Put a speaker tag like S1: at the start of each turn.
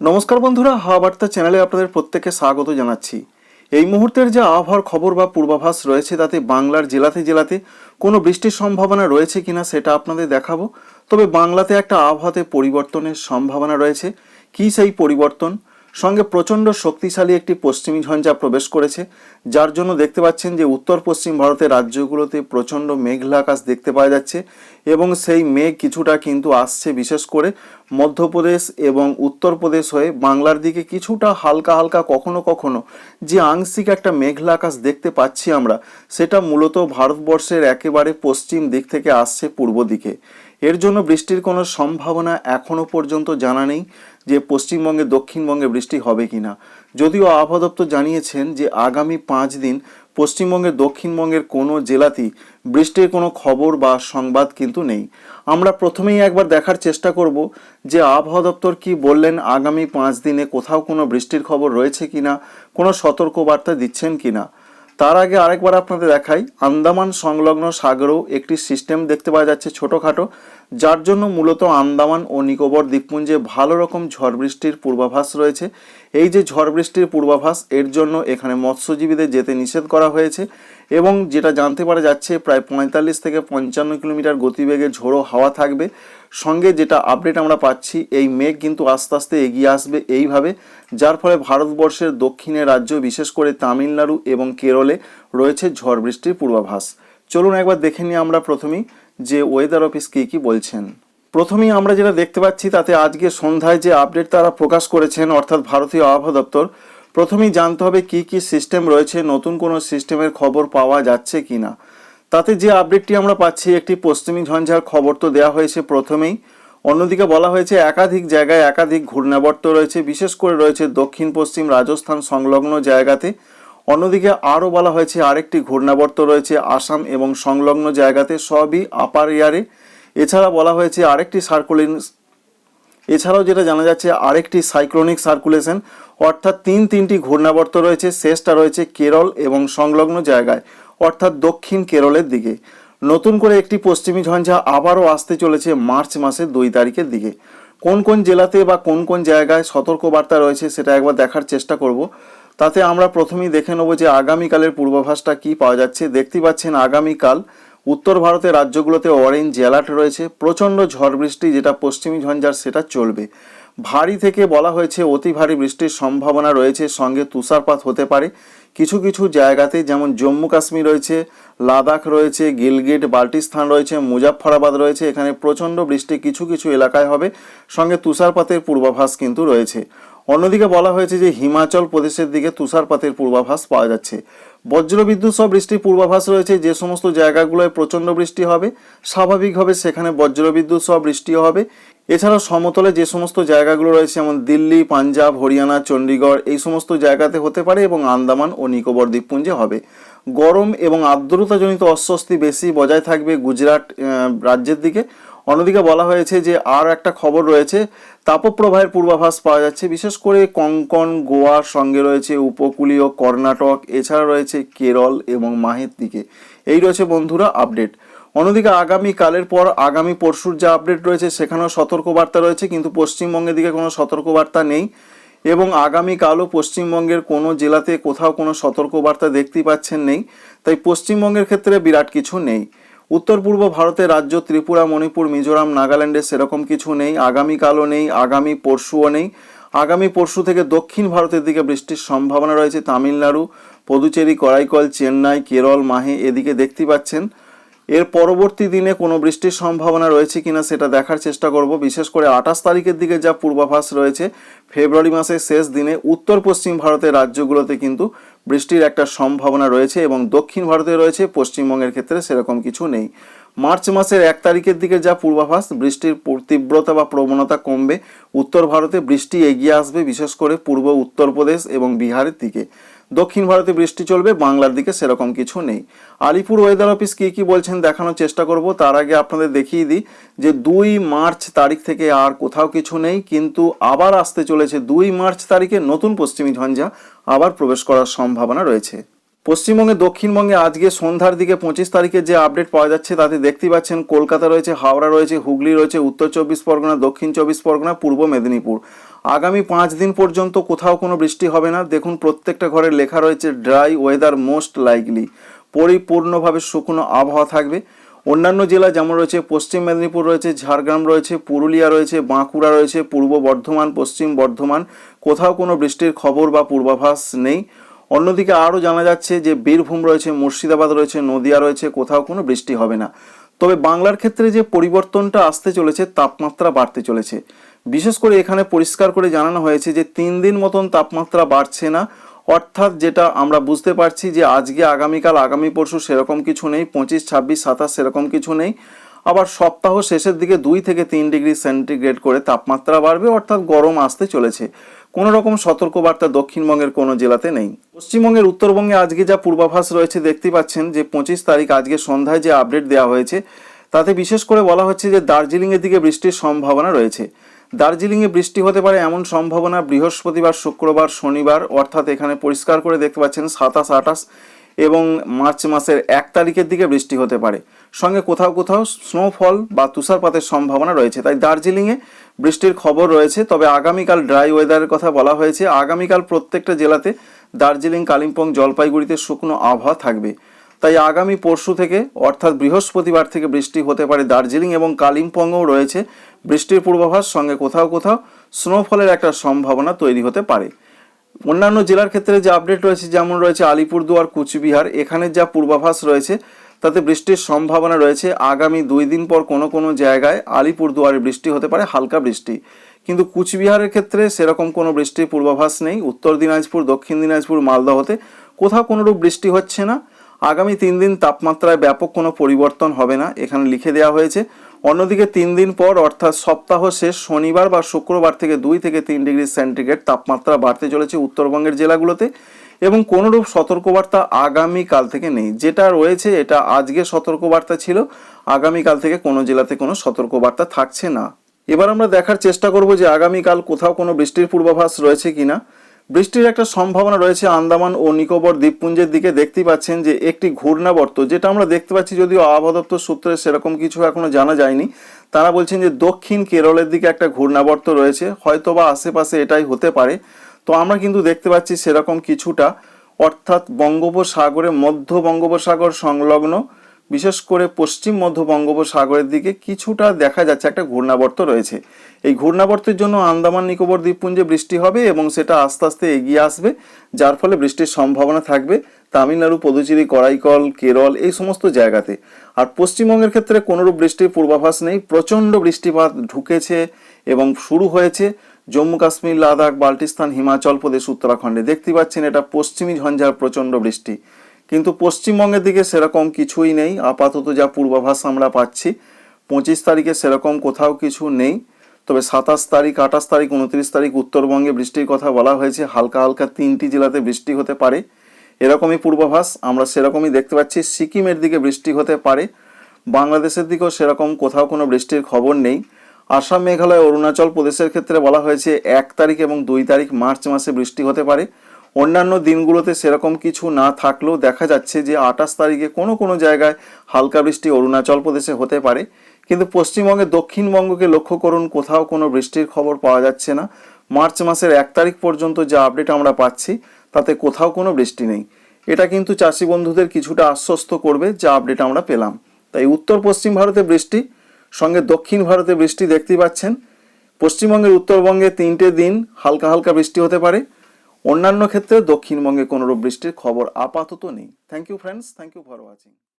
S1: নমস্কার বন্ধুরা, হাওয়া বার্তা চ্যানেলে আপনাদের প্রত্যেককে স্বাগত জানাচ্ছি। এই মুহূর্তের যে আবহাওয়ার খবর বা পূর্বাভাস রয়েছে, তাতে বাংলার জেলাতে জেলাতে কোনো বৃষ্টির সম্ভাবনা রয়েছে কিনা সেটা আপনাদের দেখাবো। তবে বাংলাতে একটা আবহাওয়াতে পরিবর্তনের সম্ভাবনা রয়েছে। কী সেই পরিবর্তন? সঙ্গে প্রচণ্ড শক্তিশালী একটি পশ্চিমী ঝঞ্ঝা প্রবেশ করেছে, যার জন্য দেখতে পাচ্ছেন যে উত্তর পশ্চিম ভারতের রাজ্যগুলোতে প্রচণ্ড মেঘলা আকাশ দেখতে পাওয়া যাচ্ছে এবং সেই মেঘ কিছুটা কিন্তু আসছে বিশেষ করে মধ্যপ্রদেশ এবং উত্তরপ্রদেশ হয়ে বাংলার দিকে কিছুটা হালকা হালকা কখনো কখনো যে আংশিক একটা মেঘলা আকাশ দেখতে পাচ্ছি আমরা, সেটা মূলত ভারতবর্ষের একেবারে পশ্চিম দিক থেকে আসছে পূর্ব দিকে। এর জন্য বৃষ্টির কোনো সম্ভাবনা এখনও পর্যন্ত জানা নেই যে পশ্চিমবঙ্গে, দক্ষিণবঙ্গে বৃষ্টি হবে কি না যদিও আবহাওয়া দপ্তর জানিয়েছেন যে আগামী পাঁচ দিন পশ্চিমবঙ্গের দক্ষিণবঙ্গের কোনো জেলাতেই বৃষ্টির কোনো খবর বা সংবাদ কিন্তু নেই। আমরা প্রথমেই একবার দেখার চেষ্টা করব যে আবহাওয়া দপ্তর কি বললেন, আগামী পাঁচ দিনে কোথাও কোনো বৃষ্টির খবর রয়েছে কিনা, কোনো সতর্কবার্তা দিচ্ছেন কিনা। তার আগে আরেকবার আপনাদের দেখাই আন্দামান সংলগ্ন সাগরেও একটি সিস্টেম দেখতে পাওয়া যাচ্ছে ছোটোখাটো। যার জন্য মূলত আন্দামান ও নিকোবর দ্বীপপুঞ্জে ভালো রকম ঝড় বৃষ্টির পূর্বাভাস রয়েছে। এই যে ঝড় বৃষ্টির পূর্বাভাস, এর জন্য এখানে মৎস্যজীবীদের যেতে নিষেধ করা হয়েছে এবং যেটা জানতে পারা যাচ্ছে, প্রায় পঁয়তাল্লিশ থেকে পঞ্চান্ন কিলোমিটার গতিবেগে ঝোড়ো হাওয়া থাকবে। সঙ্গে যেটা আপডেট আমরা পাচ্ছি, এই মেঘ কিন্তু আস্তে আস্তে এগিয়ে আসবে এইভাবে, যার ফলে ভারতবর্ষের দক্ষিণে রাজ্য, বিশেষ করে তামিলনাড়ু এবং কেরলে রয়েছে ঝড় বৃষ্টির পূর্বাভাস। চলুন একবার দেখে নিই আমরা প্রথমেই যে ওয়েদার অফিস কী কী বলছেন? প্রথমেই আমরা যেটা দেখতে পাচ্ছি তাতে আজকে সন্ধ্যায় যে আপডেট তারা প্রকাশ করেছেন, অর্থাৎ ভারতীয় আবহাওয়া দপ্তর, প্রথমেই জানতে হবে কি কি সিস্টেম রয়েছে, নতুন কোনো সিস্টেমের খবর পাওয়া যাচ্ছে কি না তাতে যে আপডেটটি আমরা পাচ্ছি, একটি পশ্চিমী ঝঞ্ঝার খবর তো দেওয়া হয়েছে প্রথমেই। অন্যদিকে বলা হয়েছে একাধিক জায়গায় একাধিক ঘূর্ণাবর্ত রয়েছে, বিশেষ করে রয়েছে দক্ষিণ পশ্চিম রাজস্থান সংলগ্ন জায়গাতে। অন্যদিকে আরও বলা হয়েছে, আরেকটি ঘূর্ণাবর্ত রয়েছে আসাম এবং সংলগ্ন জায়গাতে সবই আপার ইয়ারে এছাড়া বলা হয়েছে, আরেকটি সার্কুলিন, এছাড়াও যেটা জানা যাচ্ছে, আরেকটি সাইক্লোনিক সার্কুলেশন, অর্থাৎ তিন তিনটি ঘূর্ণাবর্ত রয়েছে, শেষটা রয়েছে কেরল এবং সংলগ্ন জায়গায়, অর্থাৎ দক্ষিণ কেরলের দিকে। নতুন করে একটি পশ্চিমী ঝঞ্ঝা আবারও আসতে চলেছে মার্চ মাসের দুই তারিখের দিকে। কোন কোন জেলাতে বা কোন কোন জায়গায় সতর্কবার্তা রয়েছে, সেটা একবার দেখার চেষ্টা করব। তাতে আমরা প্রথমেই দেখে নেব যে আগামীকালের পূর্বাভাসটা কি পাওয়া যাচ্ছে। দেখতে পাচ্ছেন আগামীকাল উত্তর ভারতের রাজ্যগুলোতে অরেঞ্জ অ্যালার্ট রয়েছে। প্রচণ্ড ঝড় বৃষ্টি যেটা পশ্চিমী ঝঞ্ঝার, সেটা চলবে। ভারী থেকে বলা হয়েছে অতি ভারী বৃষ্টির সম্ভাবনা রয়েছে, সঙ্গে তুষারপাত হতে পারে। কিছু কিছু জায়গাতে যেমন জম্মু কাশ্মীর রয়েছে, লাদাখ রয়েছে, গিলগিট, বাল্টিস্তান রয়েছে, মুজাফফরাবাদ রয়েছে, এখানে প্রচণ্ড বৃষ্টি কিছু কিছু এলাকায় হবে। সঙ্গে তুষারপাতের পূর্বাভাস কিন্তু রয়েছে। অন্যদিকে বলা হয়েছে যে হিমাচল প্রদেশের দিকে তুষারপাতের পূর্বাভাস পাওয়া যাচ্ছে। বজ্রবিদ্যুৎ সহ বৃষ্টির পূর্বাভাস রয়েছে, যে সমস্ত জায়গাগুলোয় প্রচণ্ড বৃষ্টি হবে, স্বাভাবিকভাবে সেখানে বজ্রবিদ্যুৎ সহ বৃষ্টি হবে। এছাড়াও সমতলে যে সমস্ত জায়গাগুলো রয়েছে, যেমন দিল্লি, পাঞ্জাব, হরিয়ানা, চণ্ডীগড়, এই সমস্ত জায়গাতে হতে পারে এবং আন্দামান ও নিকোবর দ্বীপপুঞ্জে হবে। গরম এবং আর্দ্রতাজনিত অস্বস্তি বেশি বজায় থাকবে গুজরাট রাজ্যের দিকে। অন্যদিকে বলা হয়েছে যে আর একটা খবর রয়েছে, তাপপ্রবাহের পূর্বাভাস পাওয়া যাচ্ছে। বিশেষ করে কঙ্কন, গোয়ার সঙ্গে রয়েছে উপকূলীয় কর্ণাটক, এছাড়া রয়েছে কেরল এবং মাহের দিকে। এই রয়েছে বন্ধুরা আপডেট। অন্যদিকে আগামী কালের পর আগামী পরশুর যা আপডেট রয়েছে, সেখানেও সতর্কবার্তা রয়েছে, কিন্তু পশ্চিমবঙ্গের দিকে কোনো সতর্কবার্তা নেই এবং আগামীকালও পশ্চিমবঙ্গের কোনো জেলাতে কোথাও কোনো সতর্কবার্তা দেখতেই পাচ্ছেন নেই। তাই পশ্চিমবঙ্গের ক্ষেত্রে বিরাট কিছু নেই। উত্তর পূর্ব ভারতের রাজ্য ত্রিপুরা, মণিপুর, মিজোরাম, নাগাল্যান্ডে সেরকম কিছু নেই, আগামীকালও নেই, আগামী পরশুও নেই। আগামী পরশু থেকে দক্ষিণ ভারতের দিকে বৃষ্টির সম্ভাবনা রয়েছে। তামিলনাড়ু, পদুচেরি, করাইকল, চেন্নাই, কেরল, মাহে এদিকে দেখতে পাচ্ছেন। এর পরবর্তী দিনে কোনো বৃষ্টির সম্ভাবনা রয়েছে কিনা সেটা দেখার চেষ্টা করব। বিশেষ করে আঠাশ তারিখের দিকে যা পূর্বাভাস রয়েছে, ফেব্রুয়ারি মাসের শেষ দিনে উত্তর পশ্চিম ভারতের রাজ্যগুলোতে কিন্তু বৃষ্টির একটা সম্ভাবনা রয়েছে এবং দক্ষিণ ভারতে রয়েছে, পশ্চিমবঙ্গের ক্ষেত্রে সেরকম কিছু নেই। মার্চ মাসের এক তারিখের দিকে যা পূর্বাভাস, বৃষ্টির তীব্রতা বা প্রবণতা কমবে। উত্তর ভারতে বৃষ্টি এগিয়ে আসবে, বিশেষ করে পূর্ব উত্তরপ্রদেশ এবং বিহারের দিকে। দক্ষিণ ভারতে বৃষ্টি চলবে, বাংলার দিকে সেরকম কিছু নেই। আলিপুর ওয়েদার অফিস কী কী বলছেন দেখানোর চেষ্টা করব, তার আগে আপনাদের দেখিয়ে দিই যে দুই মার্চ তারিখ থেকে আর কোথাও কিছু নেই, কিন্তু আবার আসতে চলেছে দুই মার্চ তারিখে নতুন পশ্চিমী ঝঞ্ঝা, আবার প্রবেশ করার সম্ভাবনা রয়েছে। পশ্চিমবঙ্গে দক্ষিণবঙ্গে আজকে সন্ধ্যার দিকে পঁচিশ তারিখে যে আপডেট পাওয়া যাচ্ছে, তাতে দেখতে পাচ্ছেন কলকাতা রয়েছে, হাওড়া রয়েছে, হুগলি রয়েছে, উত্তর চব্বিশ পরগনা, দক্ষিণ চব্বিশ পরগনা, পূর্ব মেদিনীপুর। আগামী পাঁচ দিন পর্যন্ত কোথাও কোনো বৃষ্টি হবে না। দেখুন, প্রত্যেকটা ঘরে লেখা রয়েছে ড্রাই ওয়েদার মোস্ট লাইকলি পরিপূর্ণভাবে শুকনো আবহাওয়া থাকবে। অন্যান্য জেলা যেমন রয়েছে, পশ্চিম মেদিনীপুর রয়েছে, ঝাড়গ্রাম রয়েছে, পুরুলিয়া রয়েছে, বাঁকুড়া রয়েছে, পূর্ব বর্ধমান, পশ্চিম বর্ধমান। কোথাও কোনো বৃষ্টির খবর বা পূর্বাভাস নেই। অন্যদিকে আরও জানা যাচ্ছে যে বীরভূম রয়েছে, মুর্শিদাবাদ রয়েছে, নদিয়া রয়েছে, কোথাও কোনো বৃষ্টি হবে না। তবে বাংলার ক্ষেত্রে যে পরিবর্তনটা আসতে চলেছে, তাপমাত্রা বাড়তে চলেছে। বিশেষ করে এখানে পরিষ্কার করে জানানো হয়েছে যে তিন দিন মতন তাপমাত্রা বাড়ছে না। অর্থাৎ যেটা আমরা বুঝতে পারছি যে আজকে, আগামীকাল, আগামী পরশু সেরকম কিছু নেই, পঁচিশ, ছাব্বিশ, সাতাশ সেরকম কিছু নেই। আবার সপ্তাহ শেষের দিকে দুই থেকে তিন ডিগ্রি সেন্টিগ্রেড করে তাপমাত্রা বাড়বে, অর্থাৎ গরম আসতে চলেছে। কোনো রকম সতর্কবার্তা দক্ষিণবঙ্গের কোনো জেলাতে নেই। পশ্চিমবঙ্গের উত্তরবঙ্গে আজকে যা পূর্বাভাস রয়েছে, দেখতে পাচ্ছেন যে পঁচিশ তারিখ আজকে সন্ধ্যায় যে আপডেট দেওয়া হয়েছে, তাতে বিশেষ করে বলা হচ্ছে যে দার্জিলিংয়ের দিকে বৃষ্টির সম্ভাবনা রয়েছে। দার্জিলিংয়ে বৃষ্টি হতে পারে এমন সম্ভাবনা বৃহস্পতিবার, শুক্রবার, শনিবার, অর্থাৎ এখানে পরিষ্কার করে দেখতে পাচ্ছেন সাতাশ আঠাশ এবং মার্চ মাসের এক তারিখের দিকে বৃষ্টি হতে পারে। সঙ্গে কোথাও কোথাও স্নোফল বা তুষারপাতের সম্ভাবনা রয়েছে। তাই দার্জিলিংয়ে বৃষ্টির খবর রয়েছে, তবে আগামীকাল ড্রাই ওয়েদারের কথা বলা হয়েছে। আগামীকাল প্রত্যেকটা জেলাতে দার্জিলিং, কালিম্পং, জলপাইগুড়িতে শুকনো আবহাওয়া থাকবে। তাই আগামী পরশু থেকে, অর্থাৎ বৃহস্পতিবার থেকে বৃষ্টি হতে পারে দার্জিলিং এবং কালিম্পংও রয়েছে বৃষ্টির পূর্বাভাস। সঙ্গে কোথাও কোথাও স্নোফলের একটা সম্ভাবনা তৈরি হতে পারে। অন্যান্য জেলার ক্ষেত্রে যে আপডেট রয়েছে, যেমন রয়েছে আলিপুরদুয়ার, কুচবিহার, এখানে যা পূর্বাভাস রয়েছে তাতে বৃষ্টির সম্ভাবনা রয়েছে। আগামী দুই দিন পর কোনো কোনো জায়গায় আলিপুরদুয়ারে বৃষ্টি হতে পারে, হালকা বৃষ্টি। কিন্তু কুচবিহারের ক্ষেত্রে সেরকম কোনো বৃষ্টির পূর্বাভাস নেই। উত্তর দিনাজপুর, দক্ষিণ দিনাজপুর, মালদহতে কোথাও কোনোরূপ বৃষ্টি হচ্ছে না। আগামী তিন দিন তাপমাত্রায় ব্যাপক কোনো পরিবর্তন হবে না, এখানে লিখে দেওয়া হয়েছে। অন্যদিকে তিন দিন পর, অর্থাৎ সপ্তাহ শেষ, শনিবার বা শুক্রবার থেকে দুই থেকে তিন ডিগ্রি সেন্টিগ্রেড তাপমাত্রা বাড়তে চলেছে উত্তরবঙ্গের জেলাগুলোতে। এবং কোনোরূপ সতর্কবার্তা আগামীকাল থেকে নেই। যেটা রয়েছে, এটা আজকে সতর্কবার্তা ছিল, আগামীকাল থেকে কোনো জেলাতে কোনো সতর্কবার্তা থাকছে না। এবার আমরা দেখার চেষ্টা করব যে আগামীকাল কোথাও কোনো বৃষ্টির পূর্বাভাস রয়েছে কিনা। বৃষ্টির একটা সম্ভাবনা রয়েছে আন্দামান ও নিকোবর দ্বীপপুঞ্জের দিকে। দেখতেই পাচ্ছেন যে একটি ঘূর্ণাবর্ত, যেটা আমরা দেখতে পাচ্ছি যদিও আবহাওয়া দপ্তর সূত্রে সেরকম কিছু এখনও জানা যায়নি। তারা বলছেন যে দক্ষিণ কেরলের দিকে একটা ঘূর্ণাবর্ত রয়েছে হয়তো বা আশেপাশে এটাই হতে পারে। তো আমরা কিন্তু দেখতে পাচ্ছি সেরকম কিছুটা। অর্থাৎ বঙ্গোপসাগরে মধ্য বঙ্গোপসাগর সংলগ্ন, বিশেষ করে পশ্চিম মধ্য বঙ্গোপসাগরের দিকে কিছুটা দেখা যাচ্ছে একটা ঘূর্ণাবর্ত রয়েছে। এই ঘূর্ণাবর্তের জন্য আন্দামান, নিকোবর দ্বীপপুঞ্জে বৃষ্টি হবে এবং সেটা আস্তে আস্তে এগিয়ে আসবে, যার ফলে বৃষ্টির সম্ভাবনা থাকবে। তামিলনাড়ু, পদুচেরি, করাইকল, কেরল এই সমস্ত জায়গাতে। আর পশ্চিমবঙ্গের ক্ষেত্রে কোনোরূপ বৃষ্টির পূর্বাভাস নেই। প্রচণ্ড বৃষ্টিপাত ঢুকেছে এবং শুরু হয়েছে। জম্মু কাশ্মীর, লাদাখ, বাল্টিস্তান, হিমাচল প্রদেশ, উত্তরাখণ্ডে। দেখতে পাচ্ছেন এটা পশ্চিমী ঝঞ্ঝার প্রচণ্ড বৃষ্টি। কিন্তু পশ্চিমবঙ্গের দিকে সেরকম কিছুই নেই। আপাতত যা পূর্বাভাস আমরা পাচ্ছি, পঁচিশ তারিখে সেরকম কোথাও কিছু নেই। তবে সাতাশ তারিখ, আঠাশ তারিখ, উনত্রিশ তারিখ উত্তরবঙ্গে বৃষ্টির কথা বলা হয়েছে। হালকা হালকা তিনটি জেলাতে বৃষ্টি হতে পারে। এরকমই পূর্বাভাস আমরা সেরকমই দেখতে পাচ্ছি। সিকিমের দিকে বৃষ্টি হতে পারে। বাংলাদেশের দিকেও সেরকম কোথাও কোনো বৃষ্টির খবর নেই। আসাম, মেঘালয়, অরুণাচল প্রদেশের ক্ষেত্রে বলা হয়েছে এক তারিখ এবং দুই তারিখ মার্চ মাসে বৃষ্টি হতে পারে। অন্যান্য দিনগুলোতে সেরকম কিছু না থাকলেও দেখা যাচ্ছে যে আঠাশ তারিখে কোনো কোনো জায়গায় হালকা বৃষ্টি অরুণাচল প্রদেশে হতে পারে। কিন্তু পশ্চিমবঙ্গে দক্ষিণবঙ্গকে লক্ষ্য করুন, কোথাও কোনো বৃষ্টির খবর পাওয়া যাচ্ছে না। মার্চ মাসের এক তারিখ পর্যন্ত যা আপডেট আমরা পাচ্ছি, তাতে কোথাও কোনো বৃষ্টি নেই। এটা কিন্তু চাষি বন্ধুদের কিছুটা আশ্বস্ত করবে যা আপডেট আমরা পেলাম। তাই উত্তর পশ্চিম ভারতে বৃষ্টি সঙ্গে দক্ষিণ ভারতে বৃষ্টি দেখতেই পাচ্ছেন। পশ্চিমবঙ্গের উত্তরবঙ্গে তিনটে দিন হালকা হালকা বৃষ্টি হতে পারে। অন্যান্য ক্ষেত্রে দক্ষিণবঙ্গে কোনোরূপ বৃষ্টির খবর আপাতত নেই। Thank you friends thank you for watching